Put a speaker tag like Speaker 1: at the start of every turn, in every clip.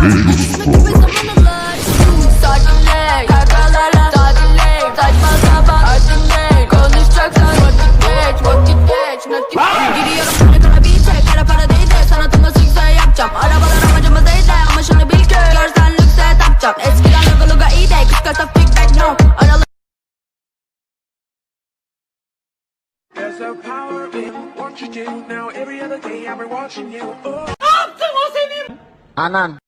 Speaker 1: Giriyorum böyle kara bir Kara para değil de Sanatımda sikse yapacağım Arabalar amacımız değil de Ama şunu bil ki Görsen lükse tapacağım Eskiden logo logo iyi de Kıskırta feedback no Aralı
Speaker 2: There's a power in what you do now. Every other day I've been watching you. Oh.
Speaker 3: Anan.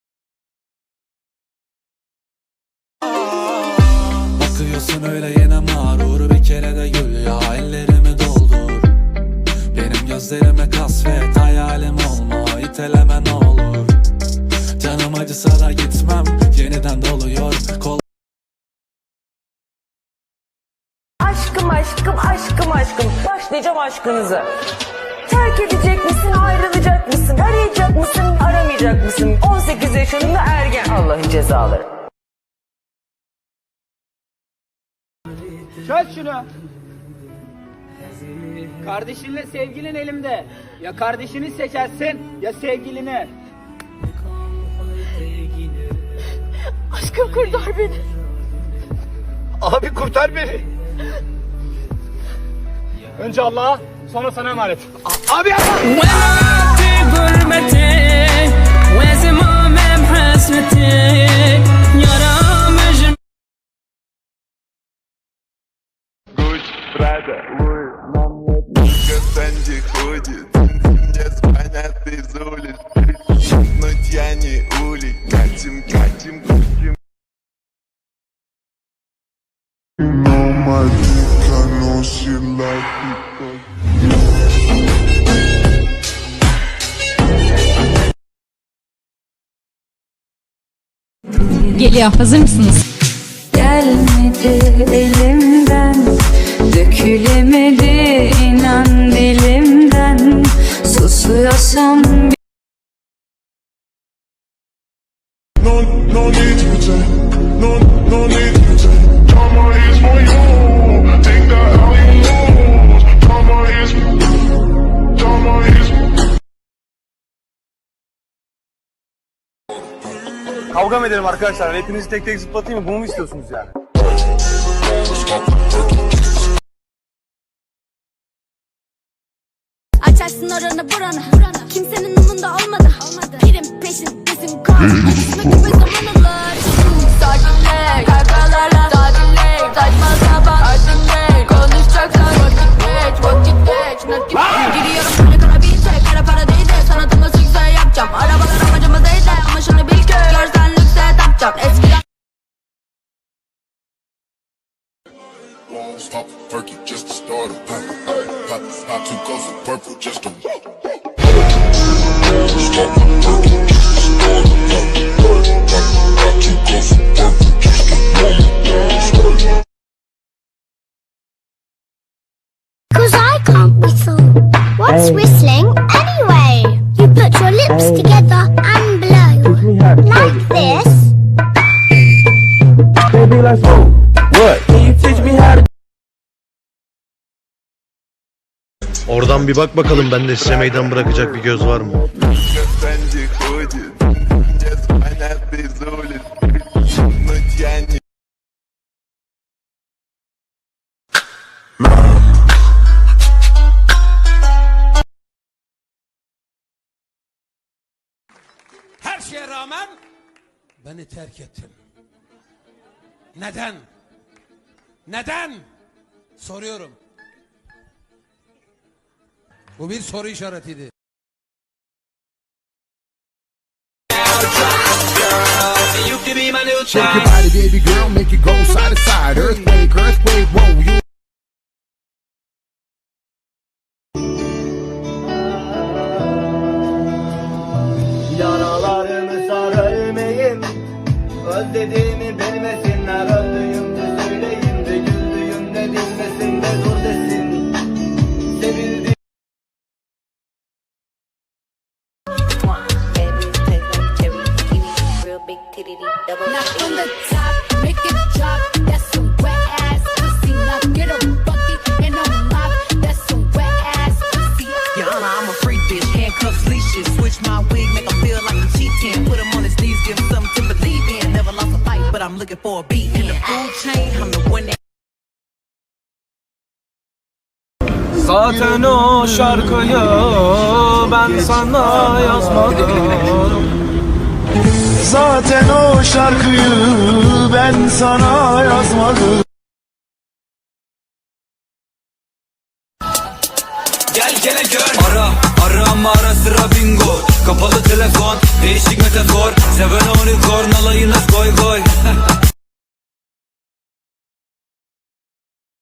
Speaker 4: Bakıyorsun öyle yine mağrur. Bir kere de gül ya ellerimi doldur. Benim gözlerime kasvet hayalim olma iteleme ne olur. Canım acısa da gitmem yeniden doluyor. Kol
Speaker 5: Aşkım aşkım aşkım aşkım. Başlayacağım aşkınızı. Terk edecek misin ayrılacak mısın? Arayacak mısın aramayacak mısın? 18 yaşında ergen. Allah'ın cezaları.
Speaker 6: Çöz şunu. Kardeşinle sevgilin elimde. Ya kardeşini seçersin ya sevgilini.
Speaker 1: Aşkım kurtar beni
Speaker 6: Abi kurtar beni. Önce Allah'a sonra sana emanet. A- abi yapma.
Speaker 7: Geliyor. Hazır mısınız?
Speaker 1: Gelmedi elimden Dökülemedi inan dilimden Susuyorsam
Speaker 8: No, no need to pretend.
Speaker 6: Kavga mı edelim arkadaşlar? Hepinizi tek tek zıplatayım mı? Bunu mu istiyorsunuz yani?
Speaker 1: Açarsın oranı buranı Kimsenin umunda olmadı
Speaker 8: just to start. Pop, pop two ghosts of purple just to walk. Stop a perky just to start a pump. Pop, pop two ghosts of purple just to walk.
Speaker 1: Cause I can't whistle. What's whistling anyway? You put your lips together and blow. Like this.
Speaker 6: Baby let's go.
Speaker 9: Oradan bir bak bakalım bende size meydan bırakacak bir göz var mı?
Speaker 4: Her şeye rağmen beni terk ettin. Neden? Neden? Soruyorum. Bu bir soru işaretiydi.
Speaker 3: Shake your body, baby girl, make it go side to side. Earthquake, earthquake, whoa, you.
Speaker 6: the top. That's some wet ass pussy. Now. That's some wet ass pussy.
Speaker 1: I'm a freak bitch. Handcuffs, leashes. Switch my wig, make feel like I'm cheating. Put on his
Speaker 7: knees,
Speaker 10: give
Speaker 7: something
Speaker 10: to
Speaker 7: believe in. Never
Speaker 10: lost
Speaker 7: a
Speaker 10: fight, but
Speaker 7: I'm
Speaker 11: looking for a beat. In the food chain, I'm the one that.
Speaker 7: Ben sana yazmadım
Speaker 8: Zaten o şarkıyı ben sana yazmadım
Speaker 11: Gel gele gör Ara ara ama ara sıra bingo Kapalı telefon değişik metafor Seven unicorn alayına koy koy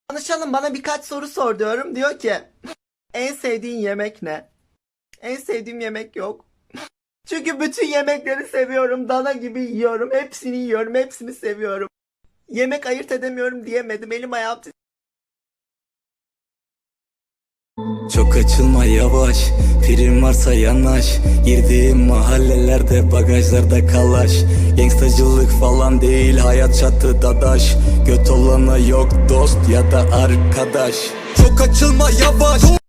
Speaker 12: Tanışalım bana birkaç soru sor diyorum. Diyor ki en sevdiğin yemek ne? En sevdiğim yemek yok. Çünkü bütün yemekleri seviyorum. Dana gibi yiyorum. Hepsini yiyorum. Hepsini seviyorum. Yemek ayırt edemiyorum diyemedim. Elim ayağım.
Speaker 11: Çok açılma yavaş Prim varsa yanaş Girdiğim mahallelerde bagajlarda kalaş Gangstacılık falan değil hayat çatı dadaş Göt olana yok dost ya da arkadaş Çok açılma yavaş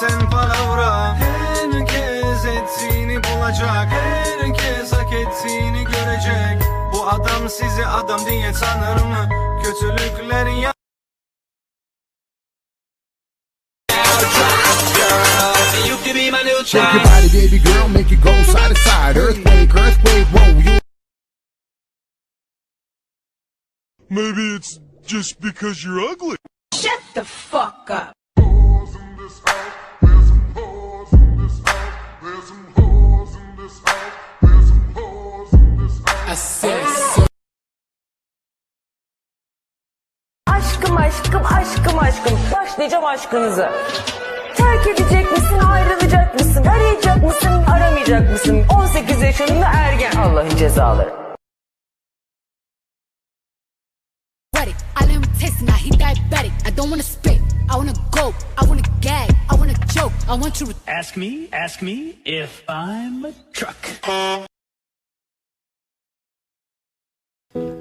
Speaker 8: zaten palavra Herkes ettiğini bulacak Herkes hak ettiğini görecek Bu adam sizi adam diye tanır mı? Kötülükleri ya
Speaker 3: Shake your body, baby girl, make it go side to side. Earthquake, earthquake, whoa, you.
Speaker 8: Maybe it's just because you're ugly
Speaker 5: Shut the fuck up. Aşkım aşkım aşkım başlayacağım aşkınızı. Terk edecek misin ayrılacak mısın arayacak mısın aramayacak mısın 18 yaşında ergen Allah'ın cezaları.
Speaker 13: Ready, I let him taste it, now he diabetic. I don't wanna spit, I wanna go, I wanna gag, I wanna joke, I want you to
Speaker 7: Ask me, ask me if I'm a truck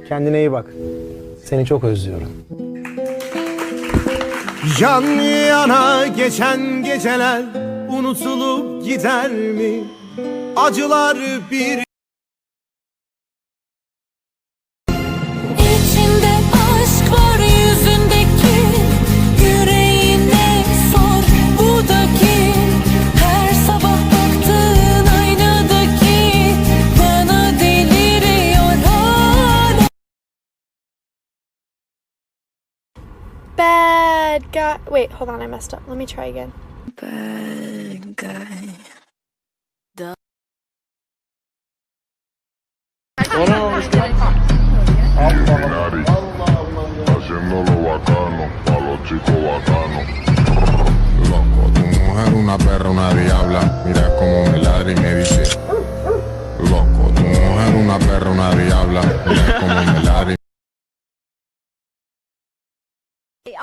Speaker 9: Kendine iyi bak. Seni çok özlüyorum.
Speaker 8: Yan yana geçen geceler unutulup gider mi? Acılar bir
Speaker 14: guy. Wait, hold on. I messed up. Let me try again.
Speaker 13: Bad guy
Speaker 8: mujer una perra, una diabla. Mira cómo me ladra y me dice. Loco, tu mujer una perra, una diabla.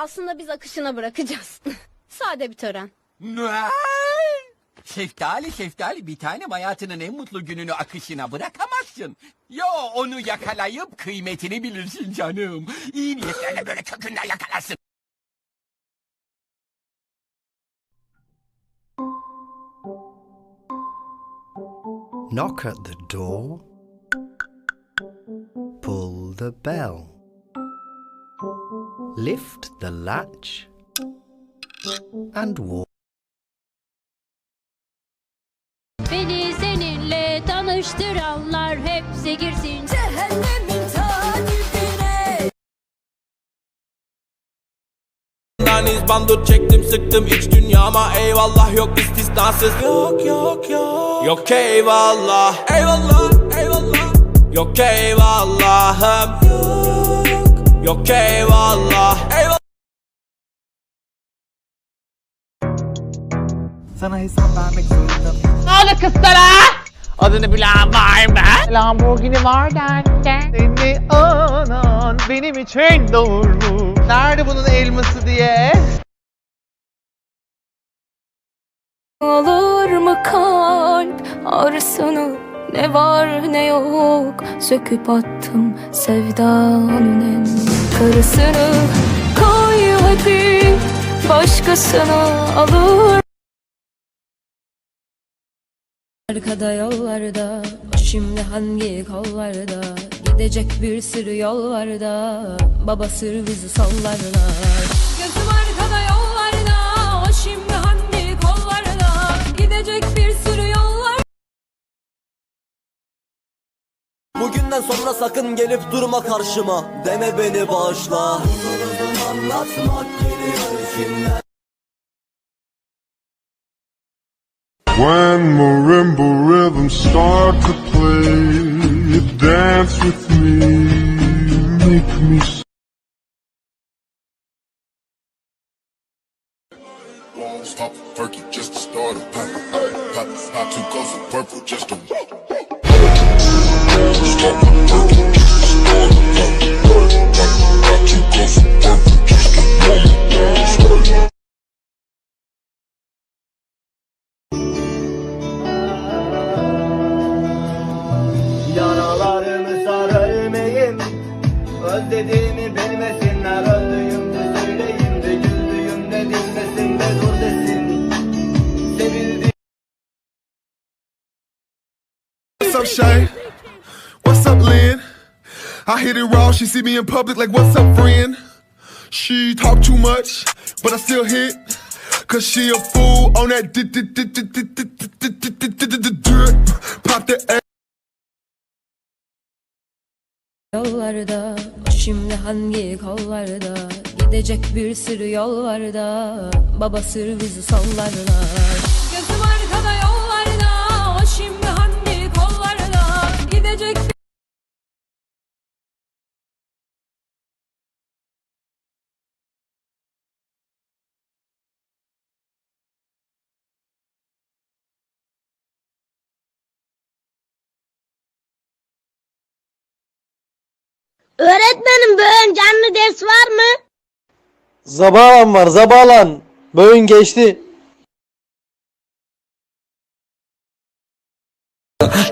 Speaker 13: Aslında biz akışına bırakacağız. Sade bir tören.
Speaker 11: Şeftali şeftali bir tanem hayatının en mutlu gününü akışına bırakamazsın. Yo onu yakalayıp kıymetini bilirsin canım. İyi niyetlerle böyle kökünden yakalarsın.
Speaker 9: Knock at the door. Pull the bell. Lift the latch. And walk.
Speaker 13: Beni seninle tanıştıranlar hepsi girsin cehennemin takibine.
Speaker 11: Daniz bandı çektim sıktım iç dünyama eyvallah yok istisnasız Yok yok yok Yok eyvallah Eyvallah eyvallah Yok eyvallahım Yok Yok eyvallah. Eyvallah.
Speaker 7: Sana hesap vermek zorunda
Speaker 14: Ne oldu kızlara?
Speaker 7: Adını bilen var mı?
Speaker 14: Lamborghini var derken.
Speaker 7: Seni anan benim için doğurmuş. Nerede bunun elması diye?
Speaker 13: Olur mu kalp ağrısını ne var ne yok? Söküp attım sevdanın en karısını Koy hadi başkasını alır.
Speaker 15: Arkada yollarda şimdi hangi kollarda? Gidecek bir sürü yol var da Babası bizi sallarlar
Speaker 16: Bugünden sonra sakın gelip durma karşıma. Deme beni bağışla.
Speaker 17: When marimba rhythms start to play, dance with me, make me Shay? What's up, Lynn? I hit it raw. She see me in public like, what's up, friend? She talk too much, but I still hit. Cause she a fool on that drip. Pop the A.
Speaker 15: Yollarda şimdi hangi kollarda Gidecek bir sürü yol var da Babası bizi sallarlar
Speaker 18: Öğretmenim bugün canlı ders var mı?
Speaker 16: Zabalan var zabalan. Böğün geçti.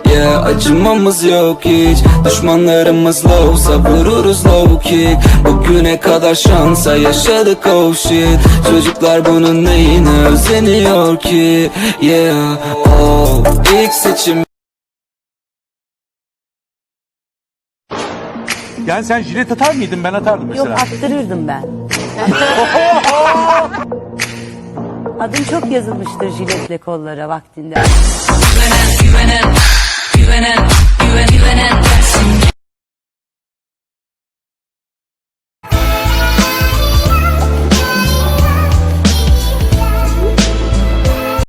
Speaker 16: Yeah, acımamız yok hiç Düşmanlarımızla olsa vururuz low kick. Bugüne kadar şansa yaşadık oh shit. Çocuklar bunun neyine özeniyor ki? Yeah, oh ilk seçim
Speaker 19: Yani sen jilet atar mıydın? Ben atardım mesela.
Speaker 20: Yok attırırdım ben. Adım çok yazılmıştır jiletle kollara vaktinde. Güvenen, güvenen, güvenen, güven, güvenen.